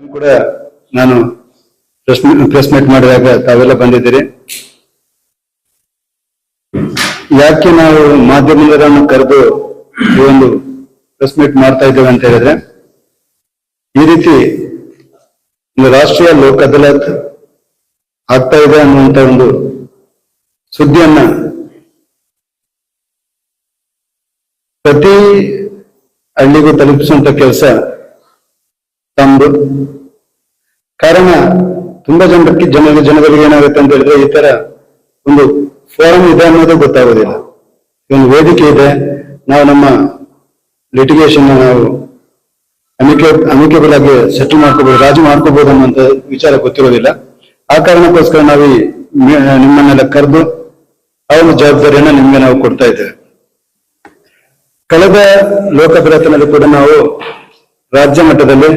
ಕೂಡ ನಾನು press meet ಮಾಡಿದಾಗ ತಾವೆಲ್ಲ ಬಂದಿದ್ದೀರಿ. ಯಾಕೆ ನಾವು ಮಾಧ್ಯಮದವರನ್ನು ಕರೆದು ಈ ಒಂದು ಪ್ರೆಸ್ ಮೀಟ್ ಮಾಡ್ತಾ ಇದ್ದೇವೆ ಅಂತ ಹೇಳಿದ್ರೆ, ಈ ರೀತಿ ಒಂದು ರಾಷ್ಟ್ರೀಯ ಲೋಕ ಅದಾಲತ್ ಆಗ್ತಾ ಇದೆ ಅನ್ನುವಂತ ಒಂದು ಸುದ್ದಿಯನ್ನ ಪ್ರತಿ ಹಳ್ಳಿಗೂ ತಲುಪಿಸುವಂತ ಕೆಲಸ ತಮ್ಮದು ಕಾರಣ ತುಂಬಾ ಜನಕ್ಕೆ ಜನ ಜನಗಳಿಗೆ ಏನಾಗುತ್ತೆ ಅಂತ ಹೇಳಿದ್ರೆ ಈ ತರ ಒಂದು ಫೋರಂ ಇದೆ ಅನ್ನೋದು ಗೊತ್ತಾಗೋದಿಲ್ಲ. ಒಂದು ವೇದಿಕೆ ಇದೆ. ನಾವು ನಮ್ಮ ಲಿಟಿಗೇಷನ್ ನಾವು ಅಮಿಕೆ ಅಮಿಕೇಬಲ್ ಆಗಿ ಸೆಟಲ್ ಮಾಡ್ಕೋಬಹುದು ರಾಜಿ ಮಾಡ್ಕೋಬಹುದು ಅನ್ನುವಂತ ವಿಚಾರ ಗೊತ್ತಿರೋದಿಲ್ಲ. ಆ ಕಾರಣಕ್ಕೋಸ್ಕರ ನಾವು ಈ ನಿಮ್ಮನ್ನೆಲ್ಲ ಕರೆದು ಆ ಒಂದು ಜವಾಬ್ದಾರಿಯನ್ನ ನಿಮ್ಗೆ ನಾವು ಕೊಡ್ತಾ ಇದ್ದೇವೆ. ಕಳೆದ ಲೋಕಪ್ರಯತ್ನದಲ್ಲಿ ಕೂಡ ನಾವು ರಾಜ್ಯ ಮಟ್ಟದಲ್ಲಿ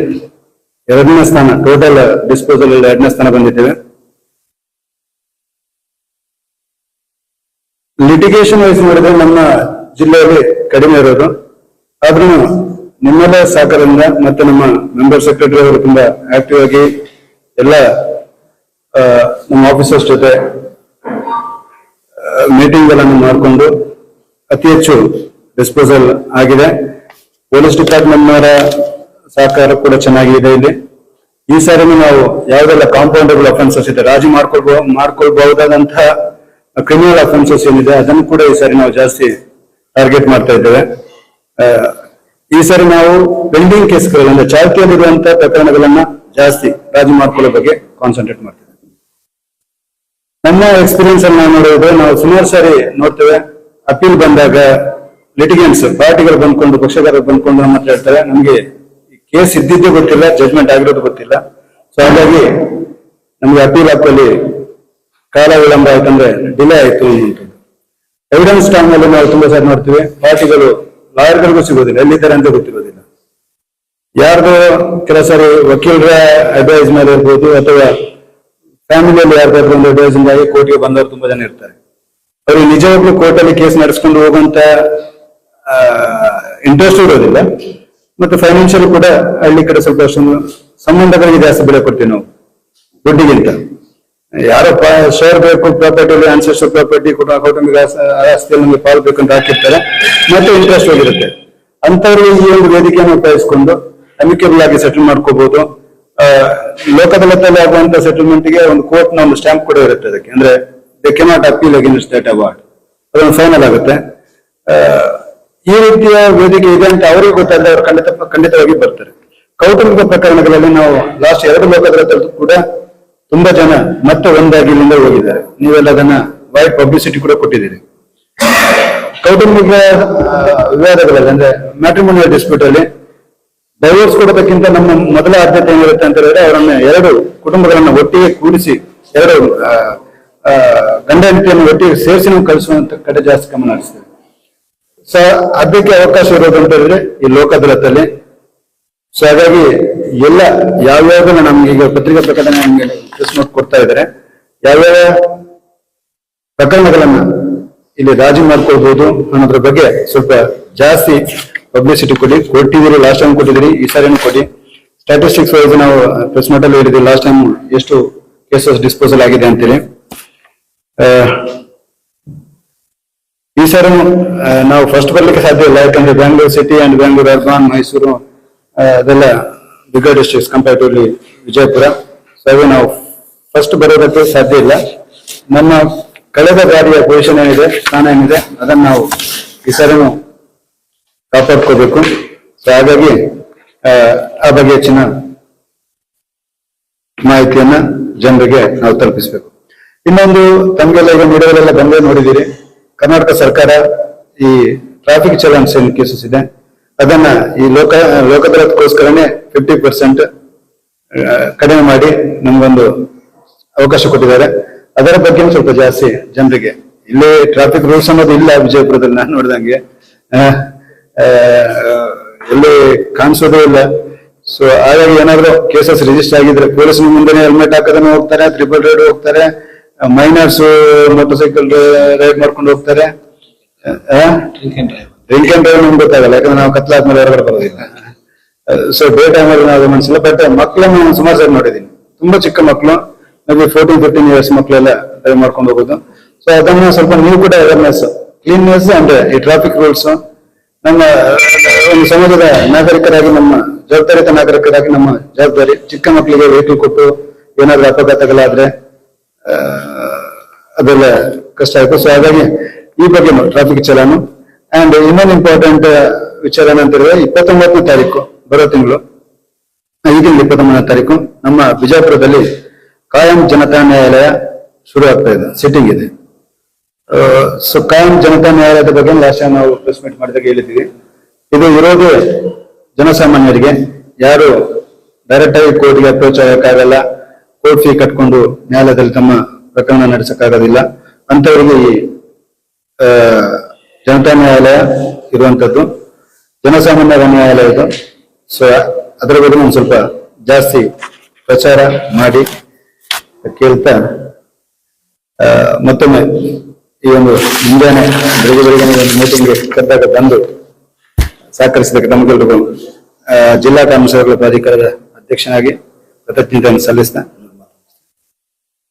ಎರಡನೇ ಸ್ಥಾನ ಟೋಟಲ್ ಡಿಸ್ಪೋಸಲ್ ಎರಡನೇ ಸ್ಥಾನ ಬಂದಿದ್ದೇವೆ. ಲಿಟಿಗೇಷನ್ ವೈಸ್ ನೋಡಿದ್ರೆ ನಮ್ಮ ಜಿಲ್ಲೆಯಲ್ಲಿ ಕಡಿಮೆ ಇರೋದು. ಆದ್ರೂ ನಿಮ್ಮೆಲ್ಲ ಸಹಕಾರದಿಂದ ಮತ್ತೆ ನಮ್ಮ ಮೆಂಬರ್ ಸೆಕ್ರೆಟರಿ ಅವರು ತುಂಬಾ ಆಕ್ಟಿವ್ ಆಗಿ ಎಲ್ಲ ನಮ್ಮ ಆಫೀಸರ್ಸ್ ಜೊತೆ ಮೀಟಿಂಗ್ಗಳನ್ನು ಮಾಡಿಕೊಂಡು ಅತಿ ಹೆಚ್ಚು ಡಿಸ್ಪೋಸಲ್ ಆಗಿದೆ. ಪೊಲೀಸ್ ಡಿಪಾರ್ಟ್ಮೆಂಟ್ನವರ ಸಹಕಾರ ಕೂಡ ಚೆನ್ನಾಗಿದೆ ಇಲ್ಲಿ. ಈ ಸಾರಿನೂ ನಾವು ಯಾವ್ದೆಲ್ಲ ಕಾಂಪೌಂಡಬಲ್ ಅಫೆನ್ಸಸ್ ಇದೆ ರಾಜಿ ಮಾಡ್ಕೊಳ್ಬೋ ಮಾಡ್ಕೊಳ್ಬಹುದಾದಂತಹ ಕ್ರಿಮಿನಲ್ ಅಫೆನ್ಸಸ್ ಏನಿದೆ, ಅದನ್ನು ಕೂಡ ಈ ಸಾರಿ ನಾವು ಜಾಸ್ತಿ ಟಾರ್ಗೆಟ್ ಮಾಡ್ತಾ ಇದ್ದೇವೆ. ಈ ಸಾರಿ ನಾವು ಪೆಂಡಿಂಗ್ ಕೇಸ್ಗಳು ಅಂದ್ರೆ ಚಾಲ್ತಿಯಲ್ಲಿರುವಂತಹ ಪ್ರಕರಣಗಳನ್ನ ಜಾಸ್ತಿ ರಾಜಿ ಮಾಡ್ಕೊಳ್ಳೋ ಬಗ್ಗೆ ಕಾನ್ಸಂಟ್ರೇಟ್ ಮಾಡ್ತೇವೆ. ನಮ್ಮ ಎಕ್ಸ್ಪೀರಿಯನ್ಸ್ ಅನ್ನ ನಾವು ನಾವು ಸುಮಾರು ಸಾರಿ ನೋಡ್ತೇವೆ. ಅಪೀಲ್ ಬಂದಾಗ ಲಿಟಿಗೆಂಟ್ಸ್ ಪಾರ್ಟಿಗಳು ಬಂದ್ಕೊಂಡು, ಪಕ್ಷಗಾರರು ಬಂದ್ಕೊಂಡು ನಮ್ಮ ಹತ್ರ ಹೇಳ್ತಾರೆ, ನಮಗೆ ಕೇಸ್ ಇದ್ದಿದ್ದು ಗೊತ್ತಿಲ್ಲ ಜಡ್ಜ್ಮೆಂಟ್ ಆಗಿರೋದು ಗೊತ್ತಿಲ್ಲ. ಸೊ ಹಾಗಾಗಿ ನಮ್ಗೆ ಅಪೀಲ್ ಹಾಕಲ್ಲಿ ಕಾಲ ವಿಳಂಬ ಆಯ್ತಂದ್ರೆ ಡಿಲೇ ಆಯ್ತು ಎವಿಡೆನ್ಸ್ ಟೈಮ್ ಅಲ್ಲಿ ನಾವು ತುಂಬಾ ಸಾರಿ ನೋಡ್ತೀವಿ. ಪಾರ್ಟಿಗಳು, ಲಾಯರ್ಗಳಿಗೂ ಸಿಗೋದಿಲ್ಲ, ಎಲ್ಲಿದ್ದಾರೆ ಅಂತ ಗೊತ್ತಿರೋದಿಲ್ಲ. ಯಾರ್ದು ಕೆಲಸರು ಸಾರಿ ವಕೀಲರ ಅಡ್ವೈಸ್ ಮೇಲೆ ಇರ್ಬೋದು, ಅಥವಾ ಫ್ಯಾಮಿಲಿಯಲ್ಲಿ ಯಾರ್ದಾದ್ರು ಒಂದು ಅಡ್ವೈಸ್ ಇಂದಾಗಿ ಕೋರ್ಟ್ಗೆ ಬಂದವರು ತುಂಬಾ ಜನ ಇರ್ತಾರೆ. ಅವರು ನಿಜವಾಗ್ಲೂ ಕೋರ್ಟಲ್ಲಿ ಕೇಸ್ ನಡೆಸ್ಕೊಂಡು ಹೋಗುವಂತ ಇಂಟ್ರೆಸ್ಟ್ ಇರೋದಿಲ್ಲ. ಮತ್ತೆ ಫೈನಾನ್ಷಿಯಲ್ ಕೂಡ ಹಳ್ಳಿ ಕಡೆ ಸ್ವಲ್ಪ ಸಂಬಂಧಗಳಿಗೆ ಜಾಸ್ತಿ ಬೆಲೆ ಕೊಡ್ತೀವಿ ನಾವು. ದುಡ್ಡಿಗಿಂತ. ಯಾರೋ ಶೇರ್ ಬೇಕು ಪ್ರಾಪರ್ಟಿ ಅನ್ಸೆಸ್ಟರ್ ಪ್ರಾಪರ್ಟಿ ಕೂಡ ಕೌಟುಂಬಿಕ ಆಸ್ತಿ- ಆಸ್ತಿಯಲ್ಲಿ ನಮಗೆ ಪಾಲು ಬೇಕು ಅಂತ ಹಾಕಿರ್ತಾರೆ. ಮತ್ತೆ ಇಂಟ್ರೆಸ್ಟ್ ಹೋಗಿರುತ್ತೆ. ಅಂತವ್ರಿಗೆ ಈ ಒಂದು ವೇದಿಕೆಯನ್ನು ಉಪಯೋಗಿಸಿಕೊಂಡು ಅಮಿಕೇಬಲ್ ಆಗಿ ಸೆಟಲ್ ಮಾಡ್ಕೋಬಹುದು ಆ, ಲೋಕದಳದಲ್ಲಿ ಆಗುವಂತ ಸೆಟಲ್ಮೆಂಟ್ಗೆ ಒಂದು ಕೋರ್ಟ್ನ ಒಂದು ಸ್ಟ್ಯಾಂಪ್ ಕೂಡ ಇರುತ್ತೆ ಅದಕ್ಕೆ. ಅಂದ್ರೆ they cannot appeal against that award ಅದೊಂದು ಫೈನಲ್ ಆಗುತ್ತೆ. ಈ ರೀತಿಯ ವೇದಿಕೆ ಇದೆ ಅಂತ ಅವರಿಗೆ ಗೊತ್ತಾದ್ರೆ ಅವರು ಖಂಡಿತ ಖಂಡಿತವಾಗಿ ಬರ್ತಾರೆ. ಕೌಟುಂಬಿಕ ಪ್ರಕರಣಗಳಲ್ಲಿ ನಾವು ಲಾಸ್ಟ್ ಎರಡು ಲೋಕಗಳ ಕೂಡ ತುಂಬಾ ಜನ ಮತ್ತೆ ಒಂದಾಗಿ ಇಲ್ಲಿಂದ ಹೋಗಿದ್ದಾರೆ. ನೀವೆಲ್ಲ ಅದನ್ನ ವೈಡ್ ಪಬ್ಲಿಸಿಟಿ ಕೂಡ ಕೊಟ್ಟಿದ್ದೀರಿ. ಕೌಟುಂಬಿಕ ವಿವಾದಗಳಲ್ಲಿ, ಅಂದ್ರೆ ಮ್ಯಾಟ್ರಿಮೋನಿಯಲ್ ಡಿಸ್ಪ್ಯೂಟ್ ಅಲ್ಲಿ ಡೈವೋರ್ಸ್ ಕೊಡೋದಕ್ಕಿಂತ ನಮ್ಮ ಮೊದಲ ಆದ್ಯತೆ ಏನಿರುತ್ತೆ ಅಂತ ಹೇಳಿದ್ರೆ ಅವರನ್ನ ಎರಡು ಕುಟುಂಬಗಳನ್ನ ಒಟ್ಟಿಗೆ ಕೂಡಿಸಿ, ಎರಡು ಗಂಡ ಹೆಂಡತಿಯನ್ನು ಒಟ್ಟಿಗೆ ಸೇರಿಸಿ ನಾವು ಕಳಿಸುವಂತ ಕಡೆ ಜಾಸ್ತಿ ಗಮನ ಹರಿಸ್ತೇವೆ. ಸೊ ಅದಕ್ಕೆ ಅವಕಾಶ ಇರೋದು ಅಂತ ಹೇಳಿದ್ರೆ ಈ ಲೋಕದ್ರತಲ್ಲಿ ಸೊ ಹಾಗಾಗಿ ಎಲ್ಲ ಯಾವ್ಯಾವ ನಮ್ಗೆ ಈಗ ಪತ್ರಿಕಾ ಪ್ರಕಟಣೆ ನಮ್ಗೆ ನೋಟ್ ಕೊಡ್ತಾ ಇದ್ದಾರೆ. ಯಾವ್ಯಾವ ಪ್ರಕರಣಗಳನ್ನ ಇಲ್ಲಿ ರಾಜಿ ಮಾಡ್ಕೊಳ್ಬಹುದು ಅನ್ನೋದ್ರ ಬಗ್ಗೆ ಸ್ವಲ್ಪ ಜಾಸ್ತಿ ಪಬ್ಲಿಸಿಟಿ ಕೊಡಿ. ಕೊಟ್ಟಿದ್ದೀರಿ ಲಾಸ್ಟ್ ಟೈಮ್ ಕೊಟ್ಟಿದ್ದೀರಿ, ಈ ಸಾರಿನೂ ಕೊಡಿ. ಸ್ಟಾಟಿಸ್ಟಿಕ್ಸ್ ವೈಸ್ ನಾವು ಪ್ರೆಸ್ ನೋಟ್ ಹೇಳಿದ್ವಿ ಲಾಸ್ಟ್ ಟೈಮ್ ಎಷ್ಟು ಕೇಸಸ್ ಡಿಸ್ಪೋಸಲ್ ಆಗಿದೆ ಅಂತೇಳಿ. ಸಾರಿ ನಾವು ಫಸ್ಟ್ ಬರ್ಲಿಕ್ಕೆ ಸಾಧ್ಯ ಇಲ್ಲ, ಯಾಕಂದ್ರೆ Bangalore city and Bangalore urban Mysuru ಅದೆಲ್ಲ bigger districts compare to Vijayapura. So ಹಾಗೆ ನಾವು ಫಸ್ಟ್ ಬರೋದಕ್ಕೆ ಸಾಧ್ಯ ಇಲ್ಲ. ನಮ್ಮ ಕಳೆದ ಬಾರಿಯ ಪೊಸಿಷನ್ ಏನಿದೆ, ಸ್ಥಾನ ಏನಿದೆ, ಅದನ್ನ ನಾವು ಈ ಸಾರಿನೂ ಕಾಪಾಡ್ಕೋಬೇಕು. ಸೊ ಹಾಗಾಗಿ, ಆ ಬಗ್ಗೆ ಹೆಚ್ಚಿನ ಮಾಹಿತಿಯನ್ನ ಜನರಿಗೆ ನಾವು ತಲುಪಿಸ್ಬೇಕು. ಇನ್ನೊಂದು ತಮಗೆಲ್ಲ ಈಗ ನೋಡೋದ್ರೆಲ್ಲ ಬಂದೇ ನೋಡಿದ್ದೀರಿ. ಕರ್ನಾಟಕ ಸರ್ಕಾರ ಈ ಟ್ರಾಫಿಕ್ ಚಲನ್ಸ್ ಏನು ಕೇಸಸ್ ಇದೆ, ಅದನ್ನ ಈ ಲೋಕ ಲೋಕದಲ್ಲೋಸ್ಕರನೇ ಫಿಫ್ಟಿ ಪರ್ಸೆಂಟ್ ಕಡಿಮೆ ಮಾಡಿ ನಮ್ಗೊಂದು ಅವಕಾಶ ಕೊಟ್ಟಿದ್ದಾರೆ. ಅದರ ಬಗ್ಗೆ ಸ್ವಲ್ಪ ಜಾಸ್ತಿ ಜನರಿಗೆ ಇಲ್ಲಿ ಟ್ರಾಫಿಕ್ ರೂಲ್ಸ್ ಅನ್ನೋದು ಇಲ್ಲ ವಿಜಯಪುರದಲ್ಲಿ ನಾನು ನೋಡಿದಂಗೆ. ಎಲ್ಲಿ ಕಾಣಿಸೋದೇ ಇಲ್ಲ. ಸೊ ಹಾಗಾಗಿ ಏನಾದ್ರು ಕೇಸಸ್ ರಿಜಿಸ್ಟರ್ ಆಗಿದ್ರೆ ಪೊಲೀಸ್ ಮುಂದೆ ಹೆಲ್ಮೆಟ್ ಹಾಕೋದನ್ನ ಹೋಗ್ತಾರೆ ತ್ರಿಬಲ್ ರೈಡ್ ಹೋಗ್ತಾರೆ ಮೈನರ್ಸ್ ಮೋಟರ್ ಸೈಕಲ್ ರೈಡ್ ಮಾಡ್ಕೊಂಡು ಹೋಗ್ತಾರೆ. ಡ್ರಿಂಕ್ ಅಂಡ್ ಡ್ರೈವ್ ನಮ್ಗೆ ಗೊತ್ತಾಗಲ್ಲ ಯಾಕಂದ್ರೆ ನಾವು ಕತ್ಲಾದ್ಮೇಲೆ ಹೊರಗಡೆ ಬರೋದಿಲ್ಲ. ಸೊ ಡೇ ಟೈಮಲ್ಲಿ ನಾವು ಮನಸ್ಸಿಲ್ಲ ಬಟ್ ಮಕ್ಕಳನ್ನ ನಾನು ಸುಮಾರು ಸರಿ ನೋಡಿದ್ದೀನಿ. ತುಂಬಾ ಚಿಕ್ಕ ಮಕ್ಕಳು ನಮಗೆ ಫೋರ್ಟೀನ್ ಫಿಫ್ಟೀನ್ ಇಯರ್ಸ್ ಮಕ್ಕಳೆಲ್ಲ ಡ್ರೈವ್ ಮಾಡ್ಕೊಂಡು ಹೋಗೋದು. ಸೊ ಅದನ್ನ ಸ್ವಲ್ಪ ನೀವು ಕೂಡ ಅವೇರ್ನೆಸ್ ಕ್ಲೀನ್ನೆಸ್ ಅಂಡ್ ಈ ಟ್ರಾಫಿಕ್ ರೂಲ್ಸ್ ನಮ್ಮ ಒಂದು ಸಮಾಜದ ನಾಗರಿಕರಾಗಿ ನಮ್ಮ ಜವಾಬ್ದಾರಿತ ನಾಗರಿಕರಾಗಿ ನಮ್ಮ ಜವಾಬ್ದಾರಿ ಚಿಕ್ಕ ಮಕ್ಕಳಿಗೆ ವೆಹಿಕಲ್ ಕೊಟ್ಟು ಏನಾದ್ರೂ ಅಪಘಾತಗಳಾದ್ರೆ ಅದೆಲ್ಲ ಕಷ್ಟ ಆಯ್ತು. ಸೊ ಹಾಗಾಗಿ ಈ ಬಗ್ಗೆ ಟ್ರಾಫಿಕ್ ಚಲಾನು ಅಂಡ್ ಇನ್ನೊಂದು ಇಂಪಾರ್ಟೆಂಟ್ ವಿಚಾರ ಏನಂತಂದ್ರೆ ಇಪ್ಪತ್ತೊಂಬತ್ತನೇ ತಾರೀಕು ಬರೋ ತಿಂಗಳು ಈ ತಿಂಗಳು ಇಪ್ಪತ್ತೊಂಬತ್ತನೇ ತಾರೀಕು ನಮ್ಮ ಬಿಜಾಪುರದಲ್ಲಿ ಕಾಯಂ ಜನತಾ ನ್ಯಾಯಾಲಯ ಶುರು ಆಗ್ತಾ ಇದೆ ಸಿಟ್ಟಿಂಗ್ ಇದೆ. ಸೊ ಕಾಯಂ ಜನತಾ ನ್ಯಾಯಾಲಯದ ಬಗ್ಗೆ ಲಾಸ್ಟ್ ನಾವು ಪ್ರೆಸ್ ಮೀಟ್ ಮಾಡಿದಾಗ ಹೇಳಿದ್ದೀವಿ ಇದು ಇರೋದು ಜನಸಾಮಾನ್ಯರಿಗೆ ಯಾರು ಡೈರೆಕ್ಟ್ ಆಗಿ ಕೋರ್ಟ್ಗೆ ಅಪ್ರೋಚ್ ಆಗಕ್ಕಾಗಲ್ಲ ಕೋರ್ಟ್ ಫೀ ಕಟ್ಕೊಂಡು ನ್ಯಾಯಾಲಯದಲ್ಲಿ ತಮ್ಮ ಪ್ರಕರಣ ನಡೆಸಕ್ಕಾಗೋದಿಲ್ಲ. ಅಂತವರಿಗೆ ಈ ಜನತಾ ನ್ಯಾಯಾಲಯ ಇರುವಂತದ್ದು ಜನಸಾಮಾನ್ಯರ ನ್ಯಾಯಾಲಯ ಇದು. ಸೊ ಅದರ ಬಗ್ಗೆ ಒಂದು ಸ್ವಲ್ಪ ಜಾಸ್ತಿ ಪ್ರಚಾರ ಮಾಡಿ ಕೇಳ್ತಾ ಮತ್ತೊಮ್ಮೆ ಈ ಒಂದು ಮುಂಜಾನೆ ಬೆಳಿಗ್ಗೆ ಬೆಳಿಗ್ಗೆ ಒಂದು ಮೀಟಿಂಗ್ಗೆ ಕರೆದಾಗ ಬಂದು ಸಹಕರಿಸಿದಕ್ಕೆ ನಮಗೆಲ್ಲರಿಗೂ ಜಿಲ್ಲಾ ಸೇವೆಗಳ ಪ್ರಾಧಿಕಾರದ ಅಧ್ಯಕ್ಷನಾಗಿ ಕೃತಜ್ಞತೆಯನ್ನು ಸಲ್ಲಿಸ್ತಾ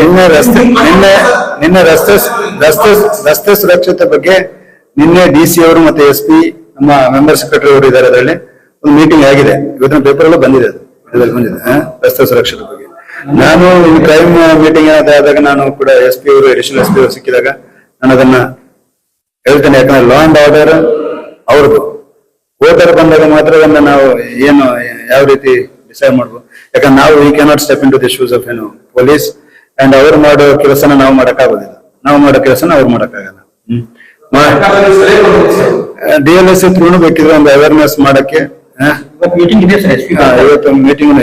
ನಿನ್ನೆ ರಸ್ತೆ ನಿನ್ನೆ ನಿನ್ನೆ ರಸ್ತೆ ರಸ್ತೆ ರಸ್ತೆ ಸುರಕ್ಷತೆ ಬಗ್ಗೆ ನಿನ್ನೆ ಡಿ ಸಿ ಅವರು ಮತ್ತೆ ಎಸ್ ಪಿ ನಮ್ಮ ಮೆಂಬರ್ ಸೆಕ್ರೆಟರಿ ಅವರು ಇದ್ದಾರೆ ಅದರಲ್ಲಿ. ಒಂದು ಮೀಟಿಂಗ್ ಆಗಿದೆ. ಇವತ್ತಿನ ಪೇಪರ್ ಎಲ್ಲ ಬಂದಿದೆ ಅದು. ಇದ್ರಲ್ಲಿ ಬಂದಿದೆ. ರಸ್ತೆ ಸುರಕ್ಷತೆ ಬಗ್ಗೆ. ನಾನು ಈ ಕ್ರೈಮ್ ಮೀಟಿಂಗ್ ಆದಾಗ ನಾನು ಕೂಡ ಎಸ್ ಪಿ ಅವರು ಅಡಿಷನಲ್ ಎಸ್ ಪಿ ಅವರು ಸಿಕ್ಕಿದಾಗ ನಾನು ಅದನ್ನ ಹೇಳ್ತೇನೆ. ಯಾಕಂದ್ರೆ ಲಾ ಅಂಡ್ ಆರ್ಡರ್ ಅವ್ರದ್ದು. ವೋಟರ್ ಬಂದಾಗ ಮಾತ್ರ ಅದನ್ನ ನಾವು ಏನು ಯಾವ ರೀತಿ ಡಿಸೈಡ್ ಮಾಡ್ಬೋದು? ಯಾಕಂದ್ರೆ ನಾವು we cannot step in to the shoes of ಏನು ಪೊಲೀಸ್ ಅಂಡ್ ಅವ್ರು ಮಾಡೋ ಕೆಲಸನ ನಾವು ಮಾಡೋಕ್ಕಾಗೋದಿಲ್ಲ. ನಾವು ಮಾಡೋ ಕೆಲಸನ ಅವ್ರು ಮಾಡಕ್ಕಾಗಲ್ಲ. ಡಿ ಎಲ್ ಎಸ್ ತ್ರೂ ಬೇಕಿದ್ರೆ ಒಂದು ಅವೇರ್ನೆಸ್ ಮಾಡಕ್ಕೆ. ಇವತ್ತು ಮೀಟಿಂಗ್